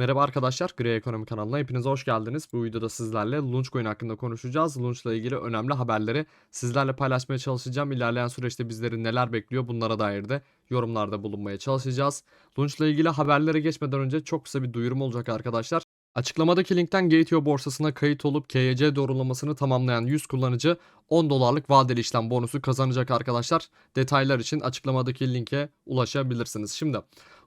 Merhaba arkadaşlar, Grey Ekonomi kanalına hepiniz hoş geldiniz. Bu videoda sizlerle Launchcoin hakkında konuşacağız. Launch ile ilgili önemli haberleri sizlerle paylaşmaya çalışacağım. İlerleyen süreçte bizleri neler bekliyor bunlara dair de yorumlarda bulunmaya çalışacağız. Launch ile ilgili haberlere geçmeden önce çok kısa bir duyurum olacak arkadaşlar. Açıklamadaki linkten Gateo borsasına kayıt olup KYC doğrulamasını tamamlayan 100 kullanıcı 10 dolarlık vadeli işlem bonusu kazanacak arkadaşlar. Detaylar için açıklamadaki linke ulaşabilirsiniz. Şimdi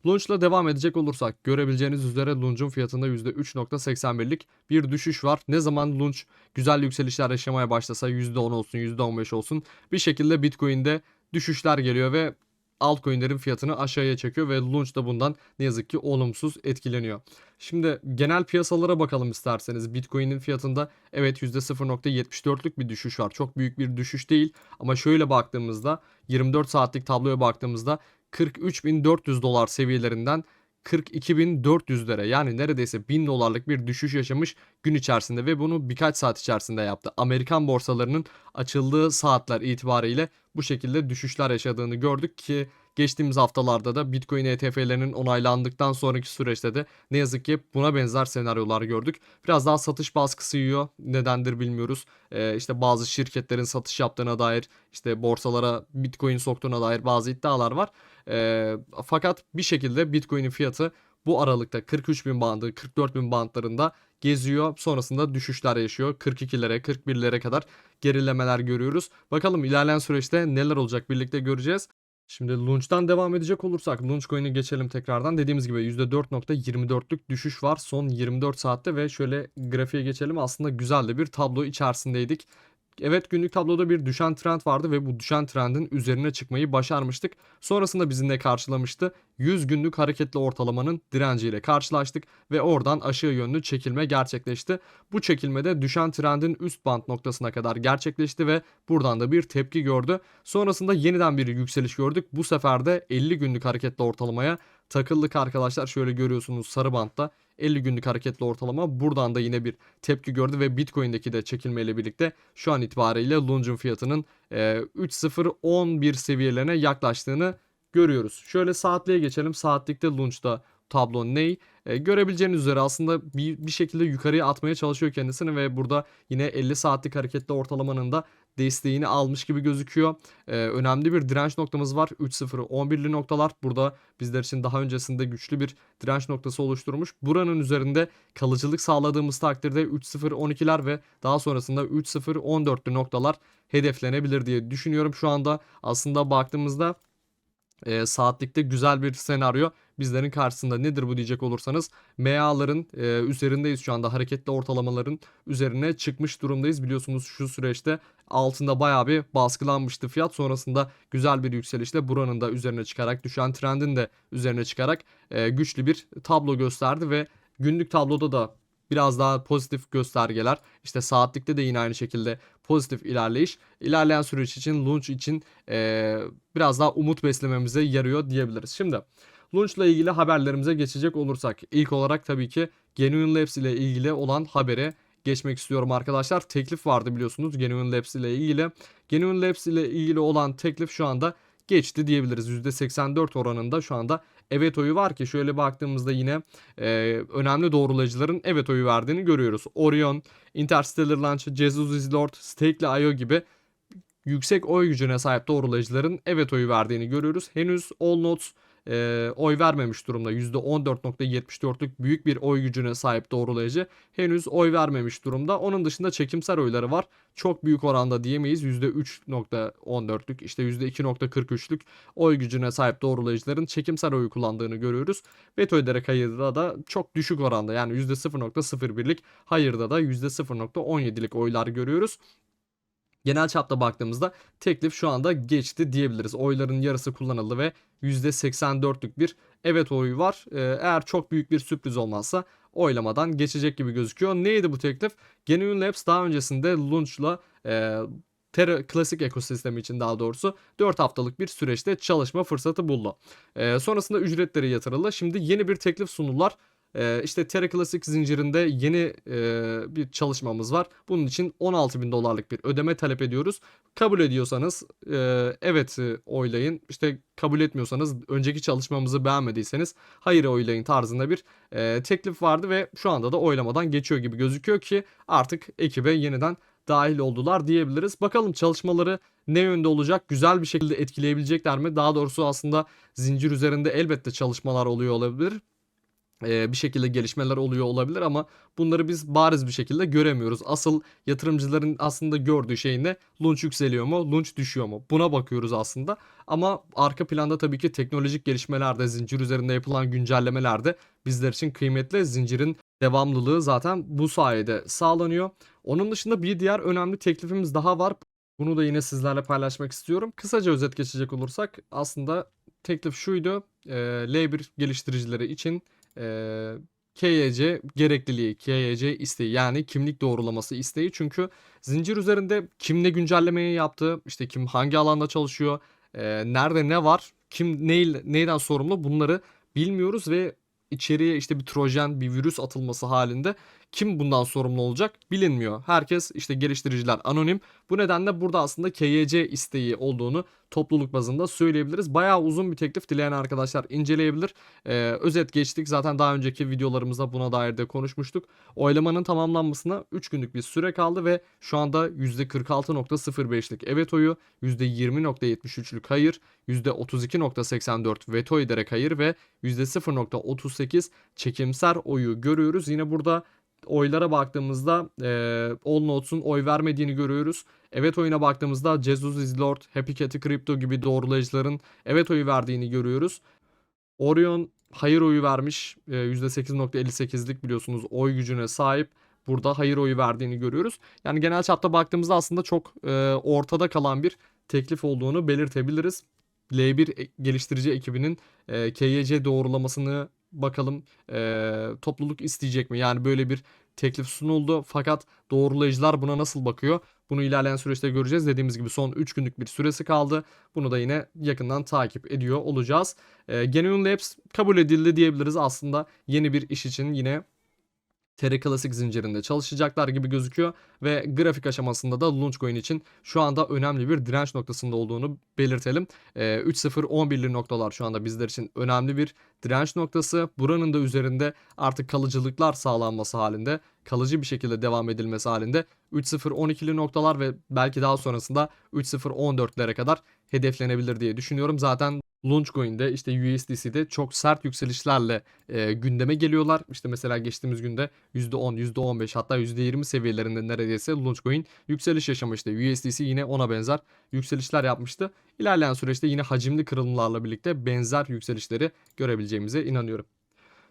Launch'la devam edecek olursak görebileceğiniz üzere Launch'un fiyatında %3.81'lik bir düşüş var. Ne zaman Launch güzel yükselişler yaşamaya başlasa %10 olsun %15 olsun bir şekilde Bitcoin'de düşüşler geliyor ve altcoin'lerin fiyatını aşağıya çekiyor ve Launch da bundan ne yazık ki olumsuz etkileniyor. Şimdi genel piyasalara bakalım isterseniz. Bitcoin'in fiyatında evet %0.74'lük bir düşüş var. Çok büyük bir düşüş değil ama şöyle baktığımızda 24 saatlik tabloya baktığımızda 43.400 dolar seviyelerinden 42.400'lere yani neredeyse 1000 dolarlık bir düşüş yaşamış gün içerisinde ve bunu birkaç saat içerisinde yaptı. Amerikan borsalarının açıldığı saatler itibariyle bu şekilde düşüşler yaşadığını gördük ki geçtiğimiz haftalarda da Bitcoin ETF'lerinin onaylandıktan sonraki süreçte de ne yazık ki buna benzer senaryolar gördük. Biraz daha satış baskısı yiyor. Nedendir bilmiyoruz. Ee, işte bazı şirketlerin satış yaptığına dair işte borsalara Bitcoin soktuğuna dair bazı iddialar var. Ee, fakat bir şekilde Bitcoin'in fiyatı bu aralıkta 43 bin bandı 44 bin bandlarında geziyor. Sonrasında düşüşler yaşıyor. 42'lere 41'lere kadar gerilemeler görüyoruz. Bakalım ilerleyen süreçte neler olacak birlikte göreceğiz. Şimdi Launch'tan devam edecek olursak Launchcoin'e geçelim tekrardan. Dediğimiz gibi %4.24'lük düşüş var son 24 saatte ve şöyle grafiğe geçelim. Aslında güzel de bir tablo içerisindeydik. Evet günlük tabloda bir düşen trend vardı ve bu düşen trendin üzerine çıkmayı başarmıştık. Sonrasında bizimle karşılamıştı. 100 günlük hareketli ortalamanın direnciyle karşılaştık ve oradan aşağı yönlü çekilme gerçekleşti. Bu çekilmede düşen trendin üst band noktasına kadar gerçekleşti ve buradan da bir tepki gördü. Sonrasında yeniden bir yükseliş gördük. Bu sefer de 50 günlük hareketli ortalamaya takıldık arkadaşlar. Şöyle görüyorsunuz sarı bantta 50 günlük hareketli ortalama buradan da yine bir tepki gördü ve Bitcoin'deki de çekilmeyle birlikte şu an itibariyle Launch'un fiyatının e, 3.011 seviyelerine yaklaştığını görüyoruz. Şöyle saatliğe geçelim. Saatlikte Launch'ta tablo ney? E, görebileceğiniz üzere aslında bir, bir şekilde yukarıya atmaya çalışıyor kendisini ve burada yine 50 saatlik hareketli ortalamanın da desteğini almış gibi gözüküyor. E, önemli bir direnç noktamız var. 3.0-11'li noktalar. Burada bizler için daha öncesinde güçlü bir direnç noktası oluşturmuş. Buranın üzerinde kalıcılık sağladığımız takdirde 3.0-12'ler ve daha sonrasında 3.0-14'lü noktalar hedeflenebilir diye düşünüyorum. Şu anda aslında baktığımızda e, saatlikte güzel bir senaryo bizlerin karşısında. Nedir bu diyecek olursanız MA'ların e, üzerindeyiz şu anda. Hareketli ortalamaların üzerine çıkmış durumdayız. Biliyorsunuz şu süreçte altında bayağı bir baskılanmıştı fiyat. Sonrasında güzel bir yükselişle buranın da üzerine çıkarak düşen trendin de üzerine çıkarak e, güçlü bir tablo gösterdi ve günlük tabloda da biraz daha pozitif göstergeler. İşte saatlikte de yine aynı şekilde pozitif ilerleyiş. İlerleyen süreç için launch için e, biraz daha umut beslememize yarıyor diyebiliriz. Şimdi launch ile ilgili haberlerimize geçecek olursak ilk olarak tabii ki Genuine Labs ile ilgili olan habere geçmek istiyorum arkadaşlar. Teklif vardı biliyorsunuz Genuine Labs ile ilgili. Genuine Labs ile ilgili olan teklif şu anda geçti diyebiliriz. %84 oranında şu anda evet oyu var ki şöyle baktığımızda yine e, önemli doğrulayıcıların evet oyu verdiğini görüyoruz. Orion, Interstellar Launch, Jesus is Lord, Stake.io gibi yüksek oy gücüne sahip doğrulayıcıların evet oyu verdiğini görüyoruz. Henüz All Notes e, oy vermemiş durumda. %14.74'lük büyük bir oy gücüne sahip doğrulayıcı henüz oy vermemiş durumda. Onun dışında çekimsel oyları var. Çok büyük oranda diyemeyiz. %3.14'lük işte %2.43'lük oy gücüne sahip doğrulayıcıların çekimsel oyu kullandığını görüyoruz. Veto ederek hayırda da çok düşük oranda yani %0.01'lik hayırda da %0.17'lik oylar görüyoruz. Genel çapta baktığımızda teklif şu anda geçti diyebiliriz. Oyların yarısı kullanıldı ve %84'lük bir evet oyu var. Ee, eğer çok büyük bir sürpriz olmazsa oylamadan geçecek gibi gözüküyor. Neydi bu teklif? Genuine Labs daha öncesinde Launch'la e, Terra klasik ekosistemi için daha doğrusu 4 haftalık bir süreçte çalışma fırsatı buldu. E, sonrasında ücretleri yatırıldı. Şimdi yeni bir teklif sundular. Ee, işte Terra Classic zincirinde yeni e, bir çalışmamız var. Bunun için 16 bin dolarlık bir ödeme talep ediyoruz. Kabul ediyorsanız e, evet e, oylayın. İşte kabul etmiyorsanız önceki çalışmamızı beğenmediyseniz hayır oylayın tarzında bir e, teklif vardı ve şu anda da oylamadan geçiyor gibi gözüküyor ki artık ekibe yeniden dahil oldular diyebiliriz. Bakalım çalışmaları ne yönde olacak? Güzel bir şekilde etkileyebilecekler mi? Daha doğrusu aslında zincir üzerinde elbette çalışmalar oluyor olabilir. Ee, bir şekilde gelişmeler oluyor olabilir ama bunları biz bariz bir şekilde göremiyoruz. Asıl yatırımcıların aslında gördüğü şey ne? Launch yükseliyor mu? Launch düşüyor mu? Buna bakıyoruz aslında. Ama arka planda tabii ki teknolojik gelişmelerde, zincir üzerinde yapılan güncellemelerde bizler için kıymetli. Zincirin devamlılığı zaten bu sayede sağlanıyor. Onun dışında bir diğer önemli teklifimiz daha var. Bunu da yine sizlerle paylaşmak istiyorum. Kısaca özet geçecek olursak aslında teklif şuydu. E, L1 geliştiricileri için e, KYC gerekliliği, KYC isteği yani kimlik doğrulaması isteği. Çünkü zincir üzerinde kim ne güncellemeyi yaptı, işte kim hangi alanda çalışıyor, e, nerede ne var, kim ney, neyden sorumlu bunları bilmiyoruz ve içeriye işte bir trojan, bir virüs atılması halinde kim bundan sorumlu olacak bilinmiyor. Herkes işte geliştiriciler anonim. Bu nedenle burada aslında KYC isteği olduğunu topluluk bazında söyleyebiliriz. Bayağı uzun bir teklif dileyen arkadaşlar inceleyebilir. Ee, özet geçtik. Zaten daha önceki videolarımızda buna dair de konuşmuştuk. Oylamanın tamamlanmasına 3 günlük bir süre kaldı ve şu anda %46.05'lik evet oyu, %20.73'lük hayır, %32.84 veto ederek hayır ve %0.38 çekimser oyu görüyoruz. Yine burada oylara baktığımızda e, All Notes'un oy vermediğini görüyoruz. Evet oyuna baktığımızda Jesus is Lord, Happy Cat'y Crypto gibi doğrulayıcıların evet oyu verdiğini görüyoruz. Orion hayır oyu vermiş. E, %8.58'lik biliyorsunuz oy gücüne sahip. Burada hayır oyu verdiğini görüyoruz. Yani genel çapta baktığımızda aslında çok e, ortada kalan bir teklif olduğunu belirtebiliriz. L1 geliştirici ekibinin e, KYC doğrulamasını bakalım e, topluluk isteyecek mi? Yani böyle bir teklif sunuldu fakat doğrulayıcılar buna nasıl bakıyor? Bunu ilerleyen süreçte göreceğiz. Dediğimiz gibi son 3 günlük bir süresi kaldı. Bunu da yine yakından takip ediyor olacağız. E, Genuine Labs kabul edildi diyebiliriz. Aslında yeni bir iş için yine Terra Classic zincirinde çalışacaklar gibi gözüküyor ve grafik aşamasında da Launchcoin için şu anda önemli bir direnç noktasında olduğunu belirtelim. E, 3.0-11'li noktalar şu anda bizler için önemli bir direnç noktası. Buranın da üzerinde artık kalıcılıklar sağlanması halinde kalıcı bir şekilde devam edilmesi halinde 3.0-12'li noktalar ve belki daha sonrasında 3.0-14'lere kadar hedeflenebilir diye düşünüyorum. Zaten Launchcoin'de işte USDC'de çok sert yükselişlerle e, gündeme geliyorlar. İşte mesela geçtiğimiz günde %10, %15 hatta %20 seviyelerinde neredeyse Launchcoin yükseliş yaşamıştı. USDC yine ona benzer yükselişler yapmıştı. İlerleyen süreçte yine hacimli kırılımlarla birlikte benzer yükselişleri görebileceğimize inanıyorum.